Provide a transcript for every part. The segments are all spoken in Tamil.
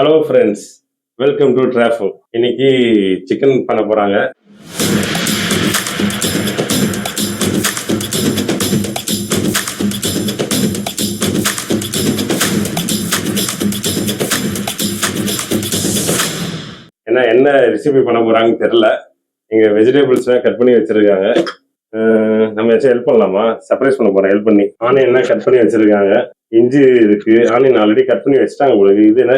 ஹலோ ஃப்ரெண்ட்ஸ் வெல்கம் டு டிராஃபோ இன்னைக்கு சிக்கன் பண்ண போறாங்க. ஏன்னா என்ன ரெசிபி பண்ண போறாங்கன்னு தெரில இங்க வெஜிடபிள்ஸ்லாம் கட் பண்ணி வச்சிருக்காங்க. நம்ம ஏதாச்சும் ஹெல்ப் பண்ணலாமா? சர்ப்ரைஸ் பண்ண போறேன் ஹெல்ப் பண்ணி. ஆனியன்லாம் கட் பண்ணி வச்சிருக்காங்க. இஞ்சி இருக்கு. ஆனியன் ஆல்ரெடி கட் பண்ணி வச்சுட்டாங்க உங்களுக்கு இது என்ன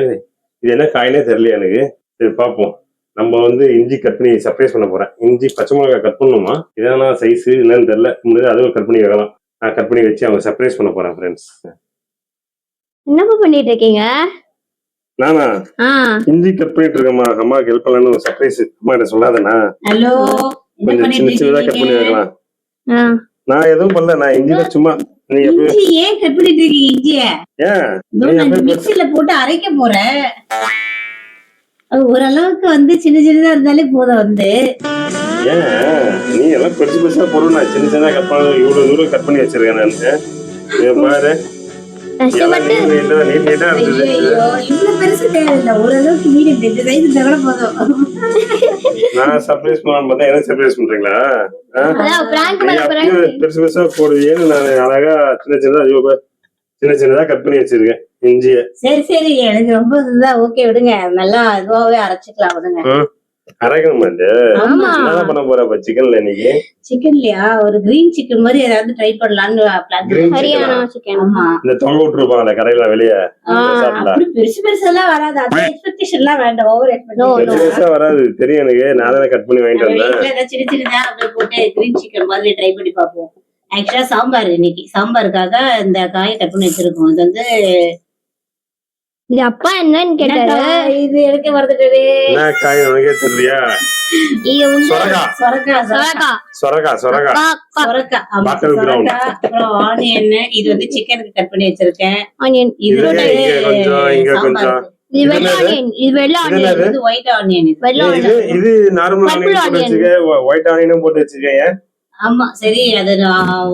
இது என்ன காயினே தெரியல எனக்கு. சரி பார்ப்போம். நம்ம வந்து இஞ்சி கட் பண்ணி சர்ப்ரைஸ் பண்ண போறேன். இஞ்சி பச்சை மிளகாய் கட் பண்ணணுமா? இதான சைஸ் என்னன்னு தெரியல. முடியாது அதுவும் கட் பண்ணி வைக்கலாம். நான் கட் பண்ணி வச்சு அவங்க சர்ப்ரைஸ் பண்ண போறேன் ஃப்ரெண்ட்ஸ் என்னப்பா பண்ணிட்டு இருக்கீங்க? நானா? இஞ்சி கட் பண்ணிட்டு இருக்கேம்மா. அம்மாவுக்கு ஹெல்ப் பண்ணலாம்னு ஒரு சர்ப்ரைஸ் அம்மா என்ன சொல்லாதண்ணா. ஹலோ என்ன கொஞ்சம் சின்ன சின்னதா கட் பண்ணி பண்ணிட்டு வைக்கலாம் நான் எதுவும் பண்ணல. நான் இஞ்சி தான் சும்மா ஏன் கட் பண்ணிட்டு இருக்கீங்க இஞ்சிய மிக்சில போட்டு அரைக்க போறேன். ஓரளவுக்கு வந்து சின்ன சின்னதா இருந்தாலே போதும் வந்து. ஏன்? நீ எல்லாம் பெருசு பெருசா பொருள் நான் சின்ன சின்னதா கட் பண்ண இவ்வளவு தூரம் கட் பண்ணி வச்சிருக்கேன் நான். பாரு. இவ்வளவு பெருசு தேவையில்லை. ஓரளவுக்கு மீடியம் சைஸ் இருந்தா கூட போதும். நான் சர்ப்ரைஸ் பண்ணலாம் பார்த்தா எனக்கு சர்ப்ரைஸ் பண்றீங்களா? பெருசு பெருசா போடுவீங்கன்னு நான் அழகா சின்ன சின்னதா ஐயோ. சின்ன சின்னதா கட் பண்ணி வச்சிருக்கேன் இஞ்சிய. சரி சரி. எனக்கு ரொம்ப இதுதான். ஓகே விடுங்க. நல்லா இதுவாவே அரைச்சுக்கலாம் விடுங்க. அரைக்கணுமா ஆமா. என்ன பண்ண போற இப்ப சிக்கன்ல இன்னைக்கு? சிக்கன்லயா ஒரு கிரீன் சிக்கன் மாதிரி ஏதாவது ட்ரை பண்ணலாம்னு பிளான் ஹரியானா? சிக்கன் ஆமா. இந்த தொங்க விட்டுருப்பாங்கல்ல கரையில வெளியே. அப்படி பெருசு பெருசெல்லாம் வராது. அந்த எக்ஸ்பெக்டேஷன் எல்லாம் வேண்டாம். Over expectation no. பெருசா வராது. தெரியும் எனக்கு. நான் தானே கட் பண்ணி வாங்கிட்டு வந்தேன். சின்ன சின்னதா அப்படியே போட்டு கிரீன் சிக்கன் மாதிரி ட்ரை பண்ணி பார்ப்போம். ஆக்சுவலா சாம்பார் இன்னைக்கு. சாம்பாருக்காக இந்த காயை கட் பண்ணி வச்சிருக்கோம். இது வந்து இது அப்பா என்னன்னு கேட்டாரு. இது எடுக்க மறந்துட்டு என்ன காய் உனக்கே தெரியலையா? இது வந்து சொரக்கா. சொரக்கா சொரக்கா. அப்புறம் ஆனியன் இது வந்து சிக்கனுக்கு கட் பண்ணி வச்சிருக்கேன். ஆனியன் இது கொஞ்சம், இங்க கொஞ்சம். சாம்பாருக்கு. இது வெள்ளை? ஆனியன் இது வெள்ளை ஆனியன்? இது ஒயிட் ஆனியன் இது வெள்ளை இது ஆனியன் இது நார்மல் Purple ஆனியன் போட்டு onion. வச்சிருக்க ஒயிட் ஆனியனும் போட்டு வச்சிருக்கேன் ஆமா சரி அது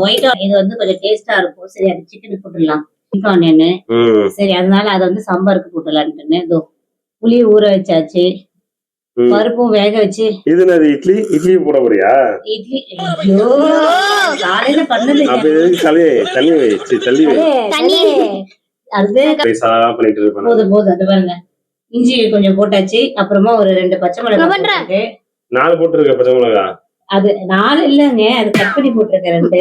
ஒயிட் இது வந்து கொஞ்சம் டேஸ்டா இருக்கும். சரி அது சிக்கனுக்கு போட்டுடலாம். ம். சரி அதனால அதை வந்து சாம்பாருக்கு போட்டுலான்ட்டுன்னு இதோ புளி ஊற வச்சாச்சு. பருப்பும் வேக வச்சு. இது என்னது இட்லி? இட்லி போட போறியா? இட்லி ஐயோ காலையில பண்ணது தள்ளி தண்ணி வை சி, தள்ளி தண்ணி. அது பைசா பண்ணிட்டு இருப்பேன் போதும் போதும். அது பாருங்க. இஞ்சி கொஞ்சம் போட்டாச்சு. அப்புறமா ஒரு ரெண்டு பச்சை. போட்டிருக்கு. நாலு போட்டுருக்க பச்சை மிளகா? அது நாலு இல்லங்க. அது கட் பண்ணி போட்டிருக்கேன் ரெண்டு.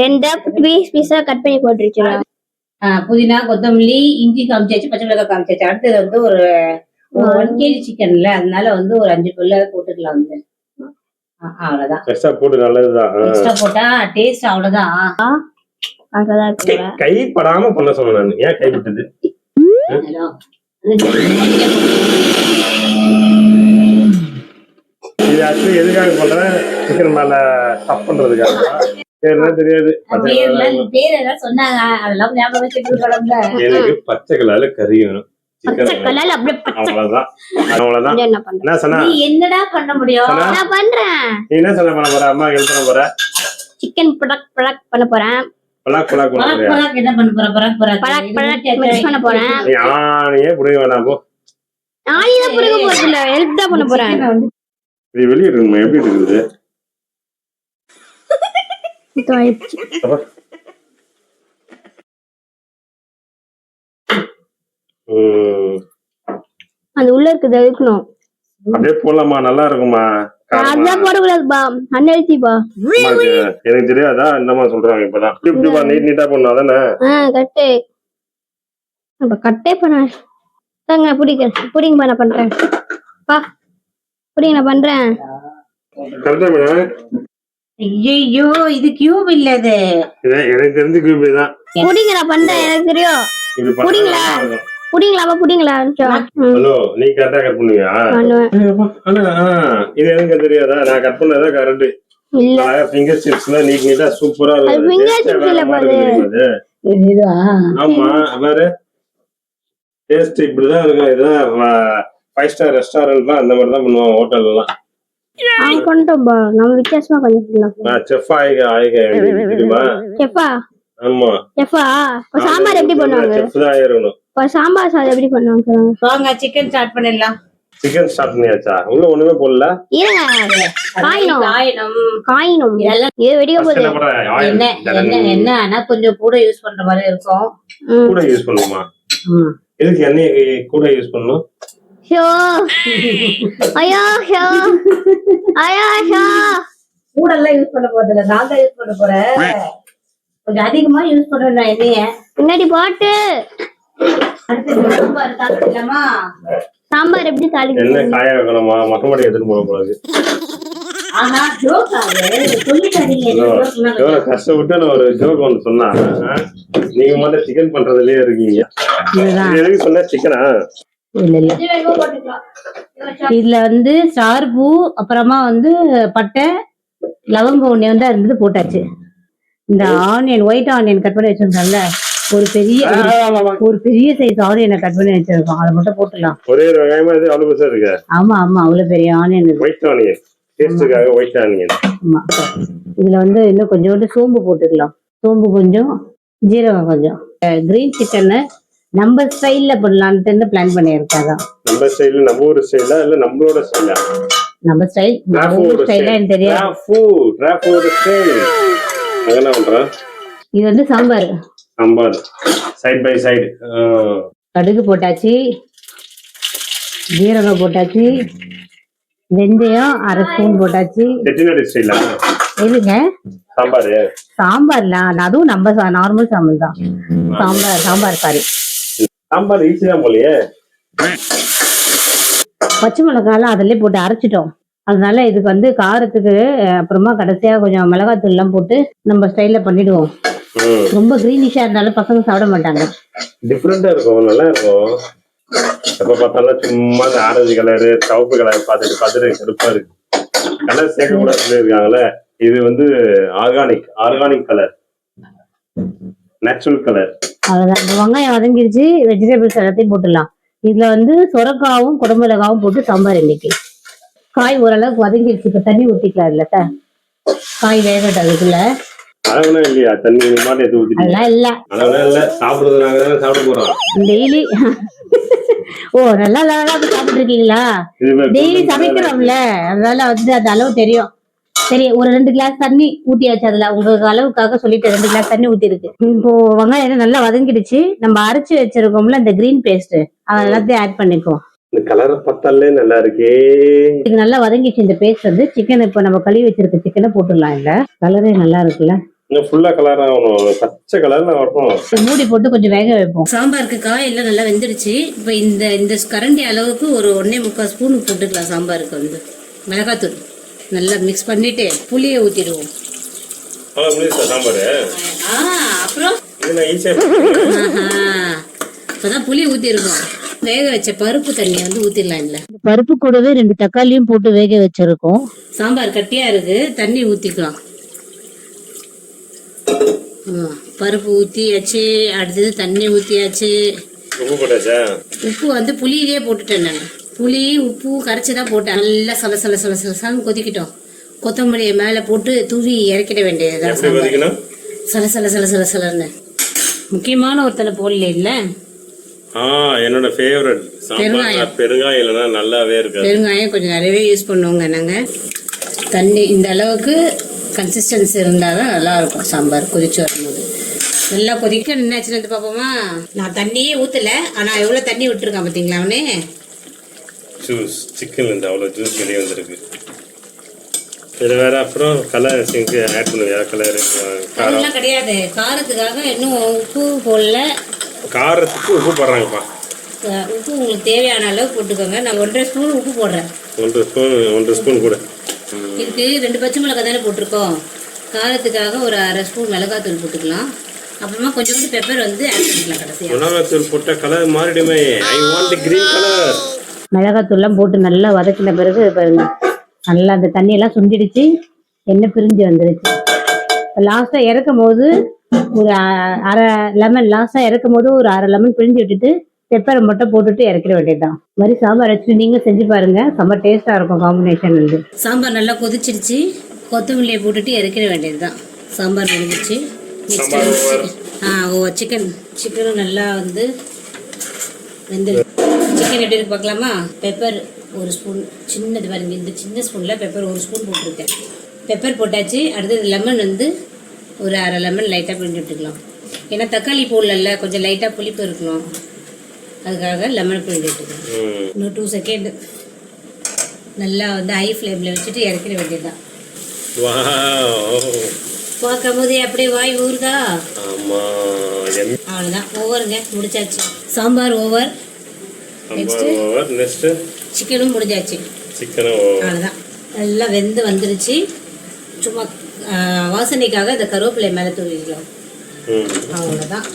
ரெண்டா பீஸ் பீஸா கட் பண்ணி போட்டுருச்சு புதினா கொத்தமல்லி இஞ்சி காமிச்சாச்சு பச்சை மிளகாய் காமிச்சாச்சு. அடுத்தது வந்து ஒரு ஒன் கேஜி சிக்கன்ல அதனால வந்து ஒரு அஞ்சு புல்ல போட்டுக்கலாம் வந்து. ஆ, அவ்வளவுதான். எக்ஸ்ட்ரா போட்டு நல்லதுதான். எக்ஸ்ட்ரா போட்டா டேஸ்ட் அவ்வளவுதான். அதான் இருக்கு போல. கை படாம பண்ண சொன்னேன் நான். ஏன் கை விட்டது ஹலோ. இது ஆக்சுவலி எதுக்காக பண்றேன்? சிக்கன் மேல டப் பண்றதுக்காக எனக்கு பச்சை கலர்ல கறி வேணும். என்ன என்ன என்னடா பண்ண முடியும்? நான் பண்றேன். என்ன பண்ண போற? அம்மா ஹெல்ப் பண்ண போற? சிக்கன் ப்ரொடக்ட் பண்ண போறேன். பலாக் பலாக் பண்ண என்ன போறேன். ஆணையே புரிய வேணாம் போ. நாளைக்கு புடுங்க போறது இல்ல ஹெல்ப் தான் பண்ண போறேன். சிக்கனை வந்து இது வெளியே இருக்குமா எப்படி இருக்குது? இது ஆயிடுச்சு. ம், அது உள்ள இருக்குது எடுக்கணும் அப்படியே போடலாமா? நல்லா இருக்குமா? அதான் போடக்கூடாதுப்பா. அன்ஹெல்த்திப்பா அம்மாக்கு எனக்கு தெரியாதா? என்னமா சொல்றாங்க இப்பதான். இப்படி இப்படி வா, நீட் நீட்டா கட்டு. பண்ண தாங்க பிடிக்க புடிங்க பண்ண பண்றேன். பா புடிங்க நான் பண்றேன். ஐயோ இது கியூப் இல்ல இது எனக்கு தெரிஞ்சு இப்படி தான். புடிங்க நான் பண்றேன் எனக்கு தெரியும். புடிங்களா? இருக்கும். புடிங்களாப்பா புடிங்களா ஹலோ நீ கரெக்டா கட் பண்ணுவியா? இது எனக்கு தெரியாதா? நான் கட் பண்ணதா கரெக்ட் இல்ல. ஃபிங்கர் சிப்ஸ்ல நீட் நீட்டா சூப்பரா Taste chips வேற இல்ல பாரு. இதுவா ஆமா பாரு டேஸ்ட் இப்படிதான் இருக்கும். இதுதான் ஃபைவ் ஸ்டார் ரெஸ்டாரண்ட்லாம் அந்த மாதிரி தான் பண்ணுவாங்க ஹோட்டல்லாம் நம்ம வித்தியாசமா கொஞ்சம் பண்ணலாம் நான் செஃப் தெரியுமா? ஆமா. இப்ப சாம்பார் எப்படி பண்ணுவாங்க? செஃப் தான் ஆயிரணும். இப்போ சாம்பார் சாதம் எப்படி பண்ணுவாங்க வாங்க சிக்கன் ஸ்டார்ட் பண்ணிடலாம். சிக்கன் ஸ்டார்ட் பண்ணியாச்சா? உள்ள ஒண்ணுமே போடல? இருங்க காயணும். காயணும். காயணும். இதெல்லாம் இது வெடிக்க போகுது. என்ன என்ன என்ன ஆனா கொஞ்சம் கூட யூஸ் பண்ற மாதிரி இருக்கும். ம். கூட யூஸ் பண்ணுமா. எதுக்கு எண்ணெய் கூட யூஸ் பண்ணணும்? ஐயோ ஐயோ ஷோ கூட எல்லாம் யூஸ் பண்ண போறது இல்ல நான் தான் யூஸ் பண்ண போறேன் கொஞ்சம் அதிகமா யூஸ் பண்றேன் நான் பின்னாடி போட்டு. அடுத்து சாம்பார் தாளிக்கலாமா சாம்பார் எப்படி தாளிக்கிறது காய வைக்கணுமா? மொட்டை மாடி எடுத்துட்டு போக கூடாது. ஆனா ஜோக் ஆகுது கஷ்டப்பட்டு நான் ஒரு ஜோக் ஒன்று சொன்னா? நீங்க மட்டும் சிக்கன் பண்றதுலயே இருக்கீங்க. எதுக்கு சொன்ன சிக்கனா இல்ல இல்ல. இதுல வந்து ஸ்டார் பூ அப்புறமா வந்து பட்டை லவங்கம் ஒண்ணு வந்து இருந்தது போட்டாச்சு. இந்த ஆனியன் ஒயிட் ஆனியன் கட் பண்ணி வச்சிருக்கோம்ல ஒரு பெரிய ஒரு- பெரிய சைஸ் ஆனியனை கட் பண்ணி வச்சிருக்கோம். அதை மட்டும் போட்டுடலாம் ஒரே ஒரு வெங்காயமா இது அவ்வளவு பெருசா இருக்கு. ஆமா ஆமா. அவ்வளவு பெரிய ஆனியன் ஒயிட் ஆனியன். டேஸ்டுக்காக ஒயிட் ஆனியன். ஆமா. இதுல வந்து இன்னும் கொஞ்சோண்டு சோம்பு போட்டுக்கலாம். சோம்பு கொஞ்சம் ஜீரகம் கொஞ்சம். கிரீன் சிக்கனை நம்ம ஸ்டைல்ல பண்ணலான்ட்டு பிளான் பண்ணியிருக்கேன் அதான். நம்ம ஸ்டைல நம்ம ஊர் ஸ்டைலா இல்ல நம்மளோட ஸ்டைலா நம்ம ஸ்டைல் நம்ம ஊர் ஸ்டைலா எனக்கு தெரியாது. ஸ்டைல் என்ன பண்றேன் இது வந்து sambar. Sambar. Side by side கடுகு போட்டாச்சு. ஜீரகம் போட்டாச்சு. வெந்தயம் அரை ஸ்பூன் போட்டாச்சு. எதுங்க? சாம்பார். சாம்பார்ல? அதுவும் நம்ம நார்மல் சாம்பார் தான். சாம்பார் சாம்பார் சாரி. சாம்பார் ஈஸி தான் போலயே. பச்சை மிளகாலாம் அதிலே போட்டு அரைச்சிட்டோம். அதனால இதுக்கு வந்து காரத்துக்கு அப்புறமா கடைசியா கொஞ்சம் மிளகாத்தூள் எல்லாம் போட்டு நம்ம ஸ்டைல்ல பண்ணிடுவோம். ரொம்ப கிரீனிஷா இருந்தாலும் பசங்க சாப்பிட மாட்டாங்க. டிஃப்ரெண்டா இருக்கும் நல்லா இருக்கும். எப்ப பார்த்தாலும் சும்மா இந்த ஆரஞ்சு கலரு சிவப்பு கலர் பார்த்துட்டு பார்த்துட்டு கருப்பா இருக்கு. கலர் சேர்க்க கூட சொல்லியிருக்காங்கல்ல இது வந்து organic organic colour natural colour அவ்வளவுதான். இந்த வெங்காயம் வதங்கிருச்சு வெஜிடபிள்ஸ் எல்லாத்தையும் போட்டுடலாம். இதுல வந்து சொரக்காவும் குடமிளகாவும் போட்டு சாம்பார் இன்னைக்கு. காய் ஓரளவுக்கு வதங்கிருச்சு. இப்ப தண்ணி ஊத்திக்கலாம் இல்ல சார் காய் வேகட்டும் அதுக்குள்ள. இல்லையா? தண்ணி அதெல்லாம் இல்ல. அளவுனா இல்ல. சாப்பிடுறது நாங்க தானே சாப்பிட போறோம். டெய்லி. ஓ நல்லா நல்லா சாப்பிட்டு இருக்கீங்களா? டெய்லி சமைக்கிறோம்ல. அதனால வந்து அந்த அளவு தெரியும். சரி ஒரு ரெண்டு கிளாஸ் தண்ணி ஊத்தியாச்சு அதுல. உங்களுக்கு அளவுக்காக சொல்லிட்டு ரெண்டு கிளாஸ் தண்ணி ஊத்தி இருக்கு இப்போ வெங்காயம் நல்லா வதங்கிடுச்சு. நம்ம அரைச்சு வச்சிருக்கோம்ல இந்த கிரீன் பேஸ்ட் அது எல்லாத்தையும் ஆட் பண்ணிக்குவோம். இந்த கலரை பார்த்தாலே நல்லா இருக்கே. இது நல்லா வதங்கிச்சு இந்த பேஸ்ட் வந்து. சிக்கன் இப்போ நம்ம கழுவி வச்சிருக்க சிக்கனை போட்டுடலாம் இல்ல கலரே நல்லா இருக்குல்ல. ஃபுல்லா கலர் ஆகணும் பச்சை கலர்ல வரணும். இது மூடி போட்டு கொஞ்சம் வேக வைப்போம். சாம்பாருக்கு காய் எல்லாம் நல்லா வெந்துடுச்சு. இப்போ இந்த இந்த கரண்டி அளவுக்கு ஒரு ஒன்னே முக்கால் ஸ்பூன் போட்டுக்கலாம் சாம்பாருக்கு வந்து. மிளகாத்தூள். நல்லா மிக்ஸ் பண்ணிட்டு புளியை ஊத்திடுவோம். அப்புறம். இப்பதான் புளி ஊத்திருக்கோம். வேக வச்ச பருப்பு தண்ணியை வந்து ஊத்திடலாம் இல்ல பருப்பு கூடவே ரெண்டு தக்காளியும் போட்டு வேக வச்சிருக்கோம். சாம்பார் கட்டியா இருக்கு. தண்ணி ஊத்திக்கலாம். ஆ, பருப்பு ஊத்தியாச்சு அடுத்தது தண்ணி ஊத்தியாச்சு. உப்பு வந்து புளியிலே போட்டுட்டேன் நான். புளி உப்பு கரைச்சி தான் போட்டேன் நல்லா சல சல சல சல சலன்னு கொதிக்கிட்டோம். கொத்தமல்லியை மேலே போட்டு தூவி இறக்கிட கொதிக்கணும் சல சல சல சல சலன்னு. முக்கியமான ஒருத்தனை போடல இல்லை? என்னோட ஃபேவரட் பெருங்காயம். இல்லைன்னா நல்லாவே இருக்காது. பெருங்காயம் கொஞ்சம் நிறையவே யூஸ் பண்ணுவோங்க நாங்கள் தண்ணி இந்த அளவுக்கு கன்சிஸ்டன்சி இருந்தால் தான் நல்லா இருக்கும் சாம்பார் கொதிச்சு வரும்போது. நல்லா கொதிக்க நின்னாச்சுன்னு பார்ப்போமா நான் தண்ணியே ஊற்றலை ஆனால் எவ்வளோ தண்ணி விட்டுருக்கேன் பார்த்தீங்களா அவனே? ஜூஸ் சிக்கன்ல இருந்து அவ்வளவு ஜூஸ் வெளியே வந்திருக்கு. இது வேற அப்புறம் கலர் சிங்க்கு ஆட் பண்ணுவியா கலர் காரம் கிடையாது. காரத்துக்காக இன்னும் உப்பு போடல. காரத்துக்கு உப்பு போடுறாங்கப்பா. உப்பு உங்களுக்கு தேவையான அளவு போட்டுக்கோங்க. நான் ஒன்றரை ஸ்பூன் உப்பு போடுறேன். ஒன்றரை ஸ்பூன் ஒன்றரை ஸ்பூன் கூட. இதுக்கு ரெண்டு பச்சை மிளகாய் தானே போட்டிருக்கோம். காரத்துக்காக ஒரு அரை ஸ்பூன் மிளகாத்தூள் போட்டுக்கலாம். அப்புறமா கொஞ்சோண்டு பெப்பர் வந்து ஆட் பண்ணிக்கலாம் கடைசியாக மிளகாத்தூள் போட்ட கலர் மாறிடுமே. ஐ வாண்ட் கிரீன் கலர் மிளகாத்தூள்லாம் போட்டு நல்லா வதக்கின பிறகு பாருங்க நல்லா அந்த தண்ணியெல்லாம் சுண்டிடுச்சு எண்ணெய் பிரிஞ்சு வந்துடுச்சு லாஸ்ட்டாக இறக்கும் போது ஒரு அ- அரை லெமன் லாஸ்ட்டாக இறக்கும் போது ஒரு அரை லெமன் பிழிஞ்சு விட்டுட்டு பெப்பரை மட்டும் போட்டுட்டு இறக்கிட வேண்டியதுதான். மாதிரி சாம்பார் வச்சு நீங்கள் செஞ்சு பாருங்க செம்ம டேஸ்ட்டாக இருக்கும் காம்பினேஷன் வந்து. சாம்பார் நல்லா கொதிச்சிடுச்சு கொத்தமல்லியை போட்டுட்டு இறக்கிட வேண்டியதுதான். சாம்பார் முடிஞ்சிச்சு சாம்பார் over. ஆ ஓ சிக்கன் சிக்கனும் நல்லா வந்து வெந்து சிக்கன் எப்படி இருக்கு பார்க்கலாமா? பெப்பர் ஒரு ஸ்பூன் சின்னது பாருங்க. இந்த சின்ன ஸ்பூனில் பெப்பர் ஒரு ஸ்பூன் போட்டிருக்கேன். பெப்பர் போட்டாச்சு. அடுத்தது லெமன் வந்து ஒரு அரை லெமன் லைட்டாக பிழிஞ்சு விட்டுக்கலாம். ஏன்னா தக்காளி போடல கொஞ்சம் லைட்டாக புளிப்பு இருக்கணும். அதுக்காக லெமன் பிழிஞ்சு விட்டுக்கலாம். இன்னும் டூ செகண்ட் நல்லா வந்து ஹை ஃப்ளேமில் வச்சுட்டு இறக்கிட வேண்டியதுதான். பார்க்கும் போதே அப்படியே வாய் ஊறுதா. அவ்வளோதான் ஓவருங்க முடிச்சாச்சு. சாம்பார் ஓவர் ஓவர் நெக்ஸ்ட் சிக்கனும் முடிஞ்சாச்சு. சிக்கனும் அவ்வளோதான் நல்லா வெந்து வந்துருச்சு. சும்மா வாசனைக்காக இந்த கருவேப்பிலை மேலே தூவிக்கலாம். ம். அவ்வளோதான்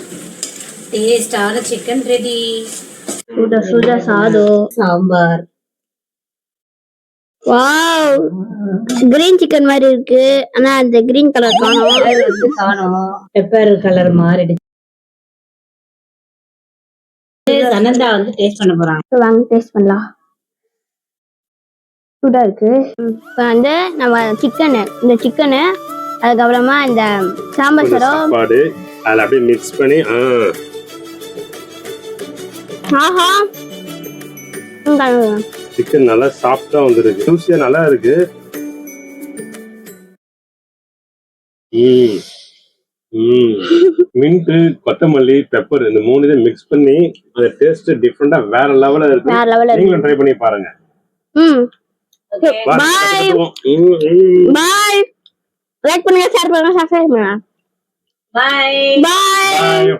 டேஸ்டான சிக்கன் ரெடி. சுட சுட சாதம் சாம்பார். வாவ். கிரீன் சிக்கன் மாதிரி இருக்கு. ஆனா அந்த கிரீன் கலர் காணோம். காணும். பெப்பர் கலர் மாறிடுச்சு. சனந்தா வந்து டேஸ்ட் பண்ண போறாங்க. வாங்க டேஸ்ட் பண்ணலாம். சூடா இருக்கு. இப்ப வந்து நம்ம சிக்கனு இந்த சிக்கனு அதுக்கப்புறமா இந்த சாம்பார் சாப்பாடு அதில் அப்படியே மிக்ஸ் பண்ணி ஆஹா. சிக்கன் நல்லா சாஃப்டா வந்துருக்கு. ஜூஸியா நல்லா இருக்கு. ம். ம். மின்ட் கொத்தமல்லி பெப்பர் இந்த மூணு இதை மிக்ஸ் பண்ணி அந்த டேஸ்ட் டிஃப்ரெண்டா வேற லெவல்ல இருக்கு. வேற லெவல்ல இருக்கு. நீங்களும் ட்ரை பண்ணி பாருங்க. ம். வா, பாய் சாப்பிடுவோம். ம், ம். பாய் லைக் பண்ணுங்க ஷேர் பண்ணுங்க சப்ஸ்கிரைப் பண்ணுங்க. Bye bye Bye.